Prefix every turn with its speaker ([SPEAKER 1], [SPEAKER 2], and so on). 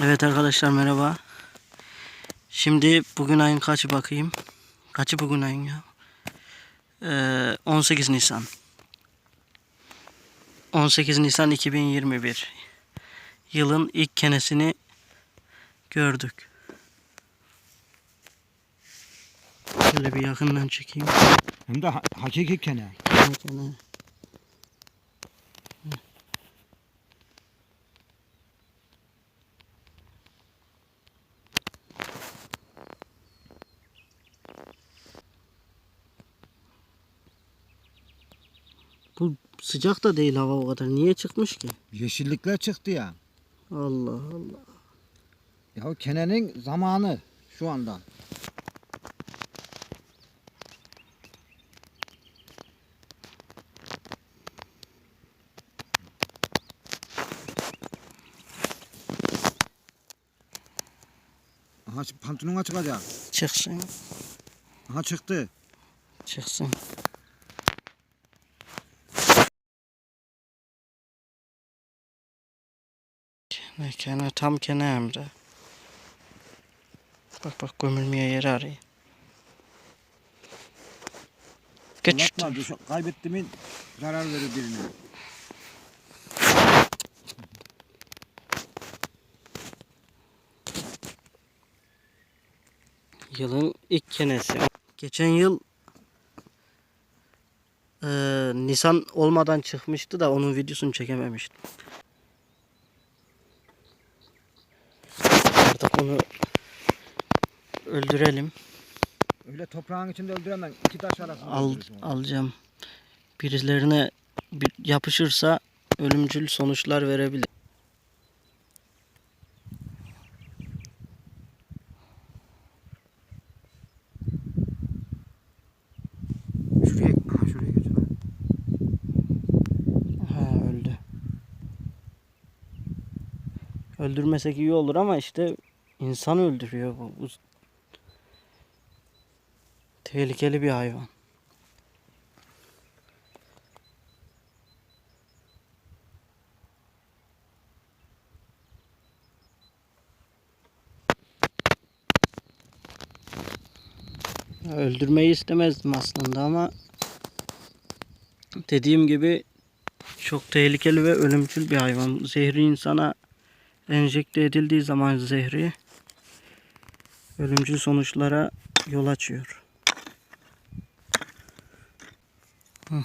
[SPEAKER 1] Evet arkadaşlar merhaba. Şimdi bugün ayın kaçı bakayım. Kaçı bugün ayın ya? Ee, 18 Nisan. 18 Nisan 2021. Yılın ilk kenesini gördük. Şöyle bir yakından çekeyim.
[SPEAKER 2] Hem de ha- hakiki kene.
[SPEAKER 1] Kene. Bu sıcak da değil hava o kadar. Niye çıkmış ki?
[SPEAKER 2] Yeşillikler çıktı ya.
[SPEAKER 1] Allah Allah.
[SPEAKER 2] Ya kenenin zamanı şu anda. Aha pantolona çıkacak.
[SPEAKER 1] Çıksın.
[SPEAKER 2] Aha çıktı.
[SPEAKER 1] Çıksın. Kene, kene, tam kene hem de. Bak bak gömülmeye yer arıyor. Geç.
[SPEAKER 2] Anlatma, kaybettiğimin zarar verir birine.
[SPEAKER 1] Yılın ilk kenesi. Geçen yıl eee, Nisan olmadan çıkmıştı da onun videosunu çekememiştim. Artık onu öldürelim.
[SPEAKER 2] Öyle toprağın içinde öldüremem. İki taş arasında
[SPEAKER 1] Al, alacağım. Birilerine bir yapışırsa ölümcül sonuçlar verebilir.
[SPEAKER 2] Şuraya, şuraya götür.
[SPEAKER 1] Ha öldü. Öldürmesek iyi olur ama işte insan öldürüyor bu. bu tehlikeli bir hayvan. Öldürmeyi istemezdim aslında ama dediğim gibi çok tehlikeli ve ölümcül bir hayvan. Zehri insana enjekte edildiği zaman zehri ölümcül sonuçlara yol açıyor. Hı.